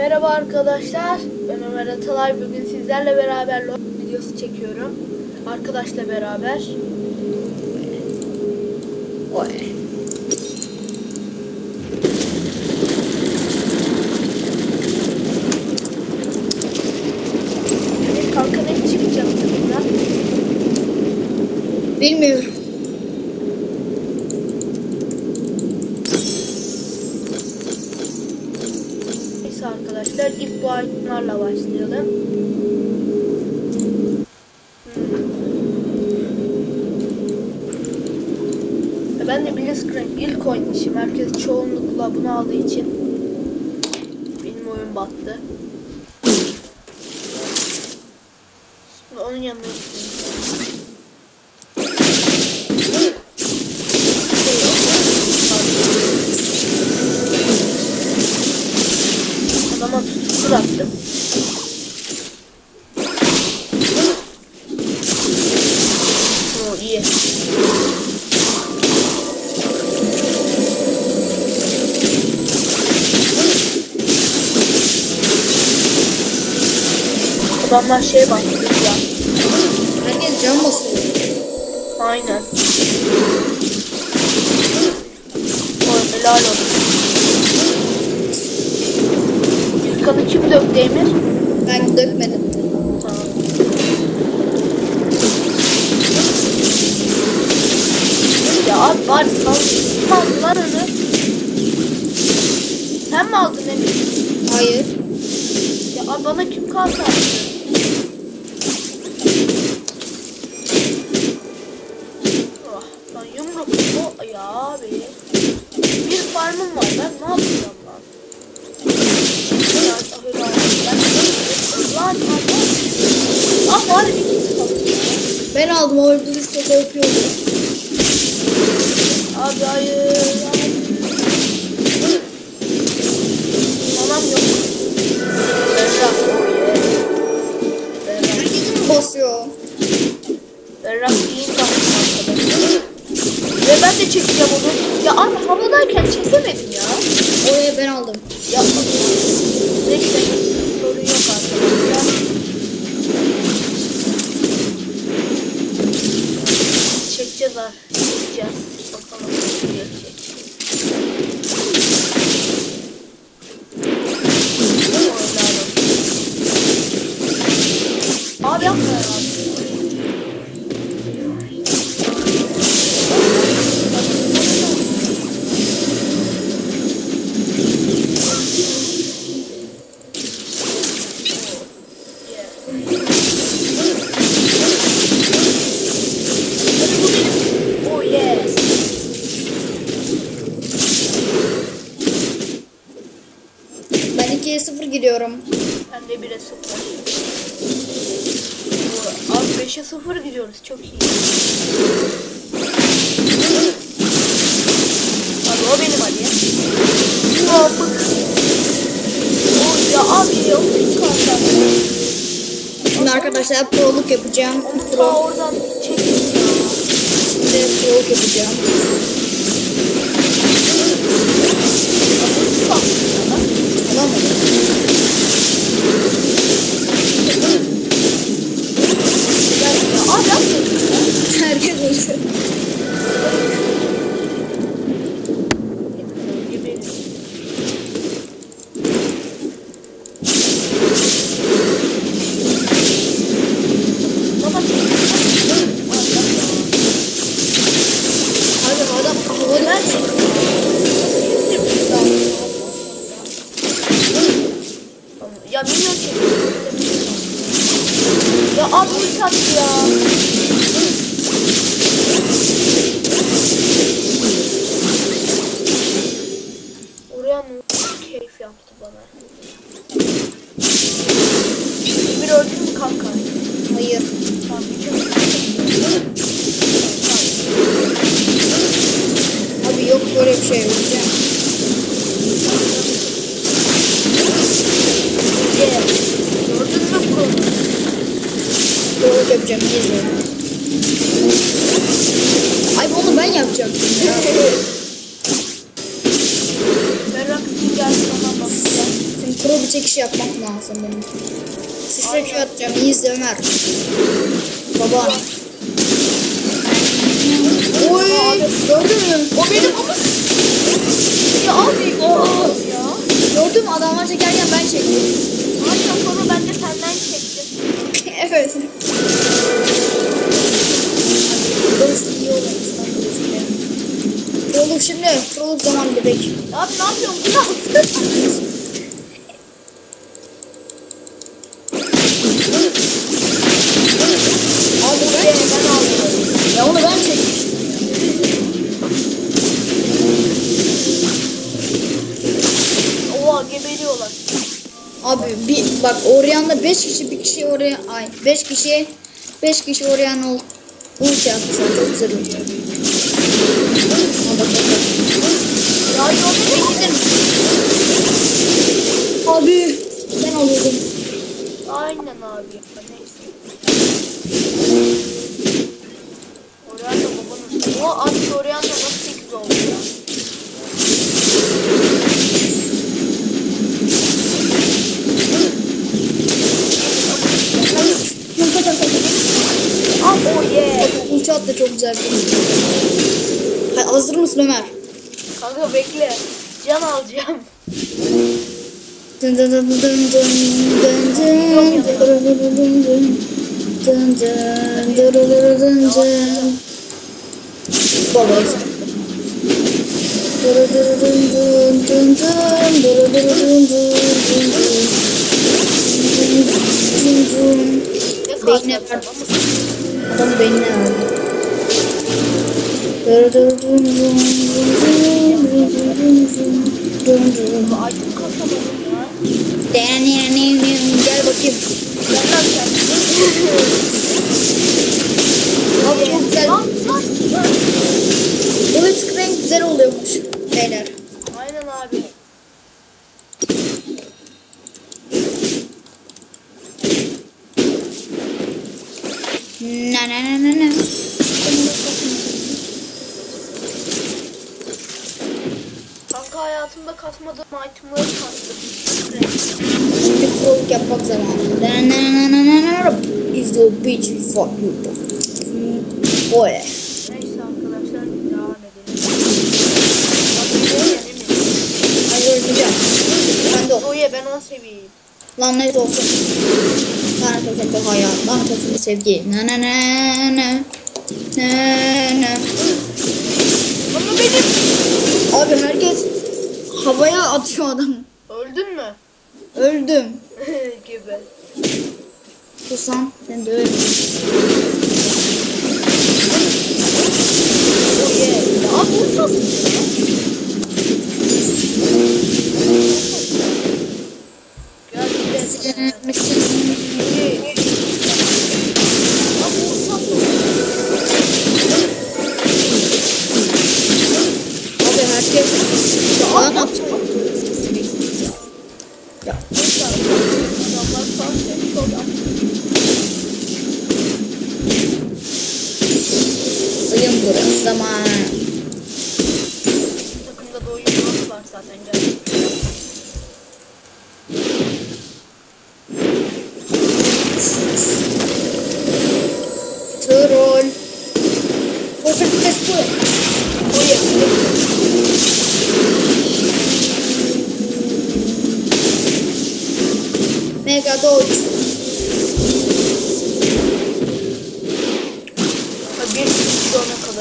Merhaba arkadaşlar. Ben Ömer Atalay. Bugün sizlerle beraber LoL videosu çekiyorum. Arkadaşla beraber. Oy. Ne çıkacak burada? Bilmiyorum. Neyse arkadaşlar ilk bu itemlarla başlayalım. Hmm. Ben de Blitzcrank ilk oynayışım. Herkes çoğunlukla bunu aldığı için benim oyun battı. Şimdi onun yanına iyi. Adamlar şey başlıyor ya. Herkes can basıyor. Aynen. O helal olsun. İlk kanı kim döktü Emir? Ben dökmedim. Ya abi bari sal. Aldı lan onu? Sen mi aldın Emir? Hayır. Ya abi bana kim kalsa attı? Oh, lan yumruk. O ya abi. Bir farmım var. Ben ne yapacağım lan? Ya, helal olsun. Ben lan lan. Ah var ikisi kaldı. Ben aldım o öldürürse korkuyorum. Berrak bakmış arkadaşlar. Ve ben de çekeceğim onu. Ya abi havadayken çekemedim ya. Oraya ben aldım. Yapma. Neyse sorun yok arkadaşlar. Çekeceğiz abi. Çekeceğiz. Bakalım nasıl gelecek. Helal olsun. Abi yapma ya. Oh yes. Ben 2'ye 0 gidiyorum. Ben de 1'e 0. Oo, Abi 5'e 0 gidiyoruz. Çok iyi. Abi o benim hadi. Bak. Oh ya abi ya. O pis kaldı. Şimdi arkadaşlar proluk yapacağım. Onu Pro, oradan çekin ya. şimdi proluk yapacağım. Tamam mı? Ya, ya abi yapma. Herkes öldü. Gibi. Baba Abi adam havada Ya milyon çekiyor. Ya abi ulti attı ya. Oraya mı keyif yaptı bana. Bir öldün mü kanka? Hayır. Tamam, çok- Abi yok böyle bir şey öleceğim. Yeah. Gördün mü bunu? Proluk yapacağım. Ay onu ben yapacaktım ya. Berrak geldi bana bakacağım. Şimdi pro çekiş yapmak lazım benim. Sıçra Q atacağım. İyi izle Ömer. Baba. Oy gördün mü? O benim ama. Ya abi. Ya. Gördün mü adamlar çekerken ben çektim. Aynen sonra ben de senden çektim. evet. Burası iyi olur. Prolog şimdi. Prolog zaman bebek. Abi ne yapıyorsun? Bu da Abi ben, ben aldım. Ya onu ben çekmiştim. Oha geberiyorlar. Abi bir bak Orion'da 5 kişi bir kişi oraya ay 5 kişi 5 kişi Orion oldu. 12 yapmışlar çok güzel olacak. Abi ben alıyordum. Aynen abi. Hani Ömer? Kanka bekle. Can alacağım. Dın dın dın dın dın dın dın dın dın dın dın dın. Dın dın dın dın dın dın. Dın dın dın dın dın dın. Dın dın dın dın dın dın. Dın dın. Ne Bekle, kalacağım ben- ama. Adamın beynine aldı. Gel çok güzel. Bu güzel oluyormuş beyler. Kasmadığım itemları kastım. Şimdi prolog yapmak zamanı. Is the beach for you. Boy. Neyse arkadaşlar devam edelim. Hadi öleceğim. Ben de. Oye ben 10 seviyeyim. Lanet olsun. Lanet olsun bu hayat. Lanet olsun bu sevgi. Na na na na. Na na. Ama benim. Abi herkes havaya atıyor adam. Öldün mü? Öldüm. Gibi. Susan sen de öl. Ya bu çok ya. Gel 어?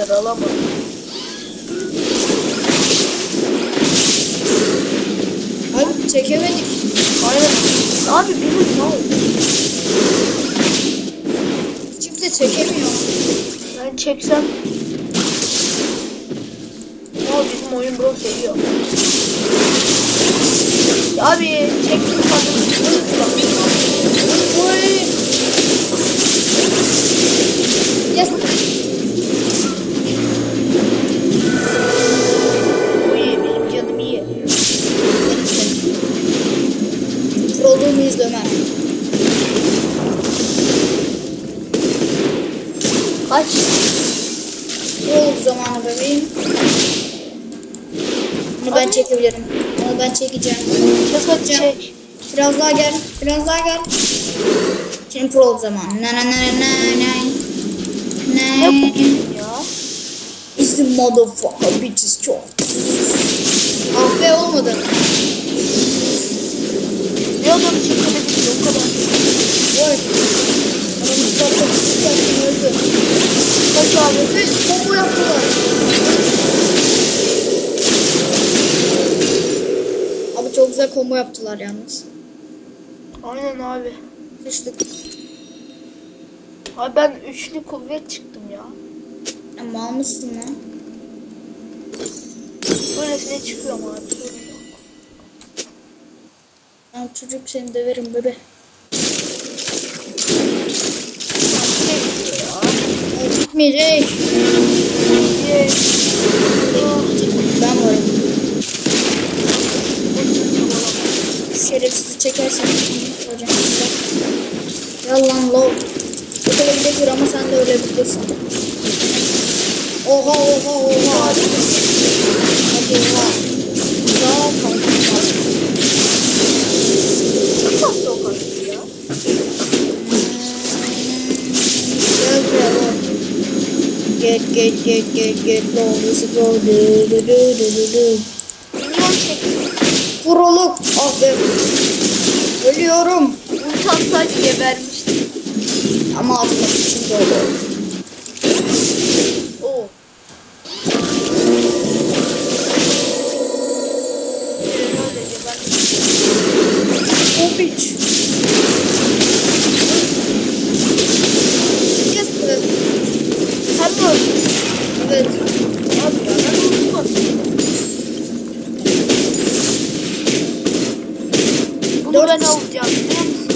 Kadar alamadım. Abi çekemedik. Aynen. Abi benim ne oldu? Kimse çekemiyor. Ben çeksem. Ama bizim oyun bro seviyor. Abi çektim sandım. Oy. Yes. Çekebilirim. Bunu ben çekeceğim. Çek hadi çek. Biraz daha gel. Biraz daha gel. Şimdi pro zaman. Na na na na na. Ne Na. Is the motherfucker bitches çok. Ah be olmadı. Bir adam çekemedik o kadar. Oy. Adamı tutarsa tutarsa öldü. Kaç abi? Ve combo yaptılar. Abi combo yaptılar yalnız. Aynen abi. Sıçtık. Abi ben üçlü kuvvet çıktım ya. Ya mal mısın lan? Böylesine çıkıyorum abi. Sorun yok. Ya çocuk seni döverim bebe. Ne gidiyor ya? Ya Gitmeyecek. Ye. Ben varım. Şu şerefsizi çekersen hocam. Yalan lol. Çok ölebilir ama sen de ölebilirsin. Oha oha oha. Hadi oha. Kalktı. Çok fazla o kadar ya. Gel buraya. Get get get get get. Du du du du du du. Milyon çektim. Vuruluk. Ah be. Ölüyorum. Atsaydı gebermiştim. Ama atmak için doğru. Oo. Öyle gebermiştim. O piç. Yes be. Sen mi öldün? Evet. Abi ya ben unutmadım. Bunu Dört ben kişi. alacağım biliyor musun?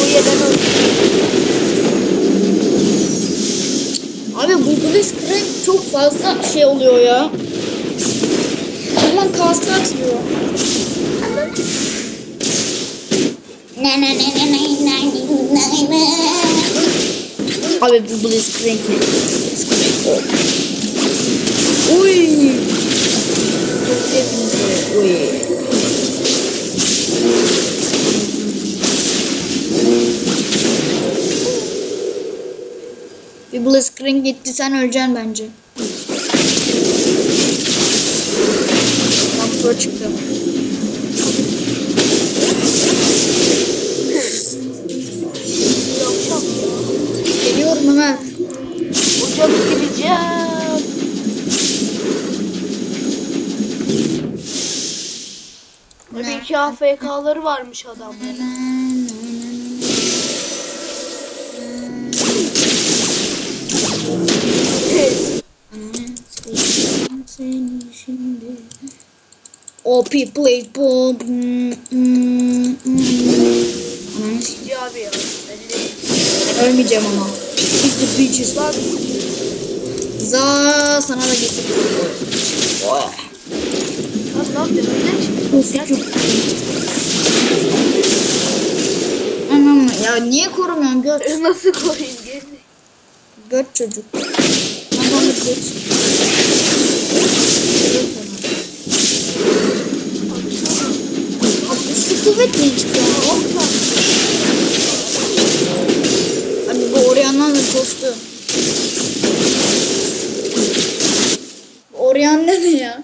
O yerden alacağım. Abi bu Fazla şey oluyor ya. Hemen kastı atıyor. Abi bu Blitzcrank ne? Blitzcrank. Uy. Çok sevdim. Uy. Bir Blitzcrank gitti sen öleceksin bence. Bak pro çıktı. Yapacağım ya. Geliyorum hemen. Hocam gireceğim. Böyle iki AFK'ları varmış adamların. Seni şimdi. OP plate bomb. Hmm, hmm, hmm. Cici abi ya. Ölmeyeceğim ama. Biz the bitches. Lan Za sana da getirdim. Lan ne yapıyorsun? Ne Of, çıktın? yok. Anam ya niye korumuyorsun göt? Gel. Nasıl koyayım geri? Göt çocuk. Anam göt. Kuvvet niye çıkıyor? Abi bu Orion'dan da koştu. Orion ne ya?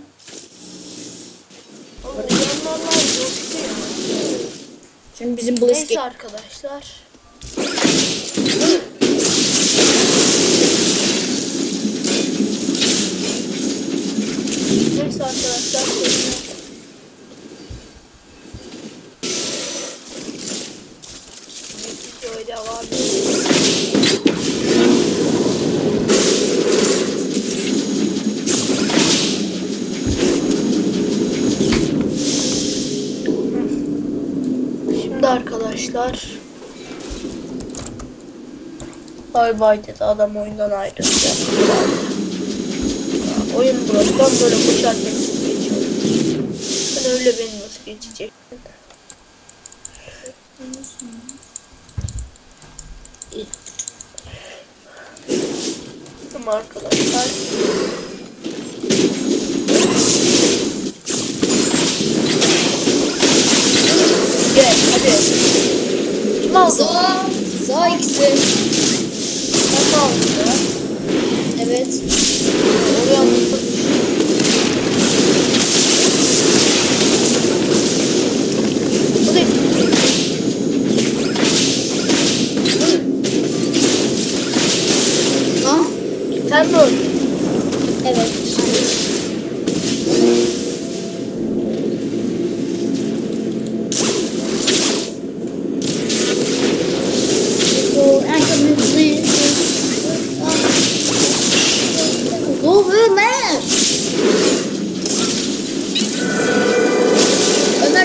Coştu ya. Şimdi bizim Blitzkrieg Neyse arkadaşlar. Neyse arkadaşlar. Arkadaşlar Bay bay dedi adam oyundan. Ya, oyun. Ben böyle koşarken geçiyorum. Sen öyle beni nasıl geçecek? Tamam arkadaşlar. abi. Kim aldı? Sağ, sağ ikisi. Sen mi aldın ya? Evet.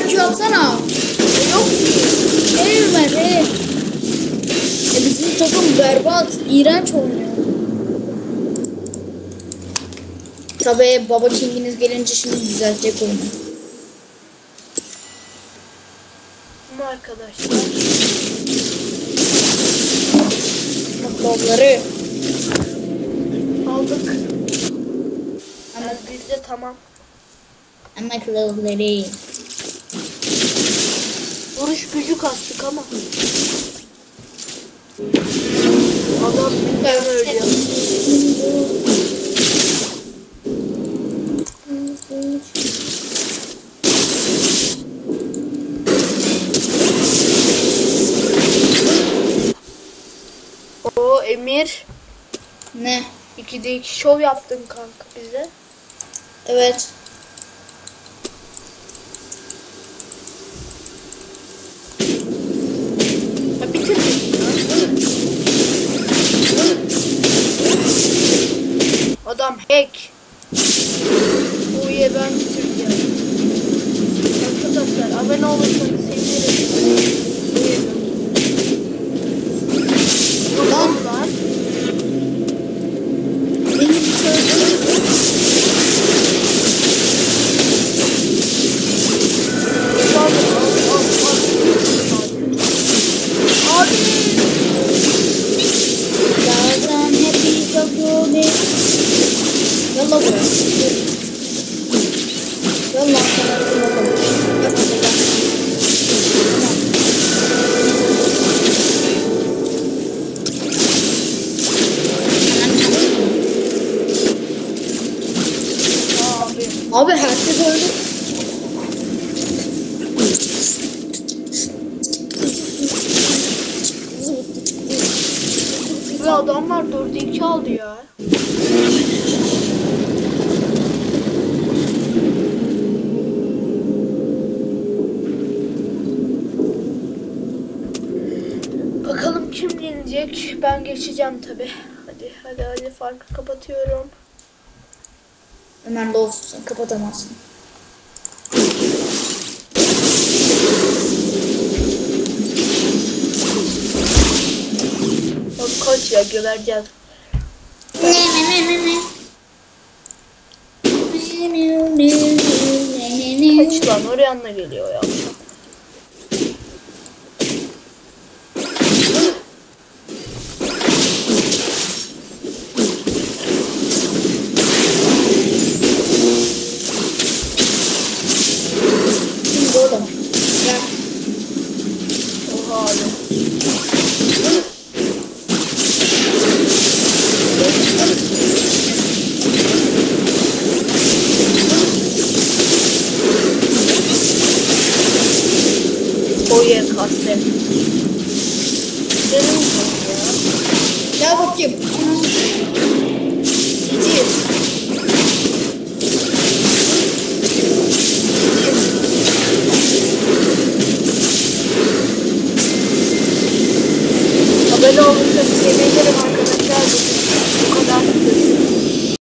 Q atsana. Yok ki. Hey Ömer hey. E bizim takım berbat, iğrenç oynuyor. Tabii baba kinginiz gelince şimdi düzeltecek oyunu. Arkadaşlar. Babaları. Aldık. Ama, Yani bizde tamam. ama kılavuzları. Vuruş gücü kastık ama. Adam birden ölüyor. O Emir. Ne? 2'de 2 şov yaptın kanka bize. Evet. Adam hack. Bu üye ben. Arkadaşlar abone olursanız sevinirim. Lan. Lan. Beni bitirdin. Abi. Bazen happy sokuyor Yalla buraya. Dur. Yalla sana bakalım. Yap hadi gel. Abi. Herkes öldü. Bu adamlar 4'e 2 aldı ya. Bakalım kim yenecek? Ben geçeceğim tabi. Hadi hadi hadi farkı kapatıyorum. De olsun kapatamazsın. Bak kaç ya gebereceğiz. Ne ne ne ne ne. Ne ne ne ne ne. Kaç lan oraya anla geliyor ya.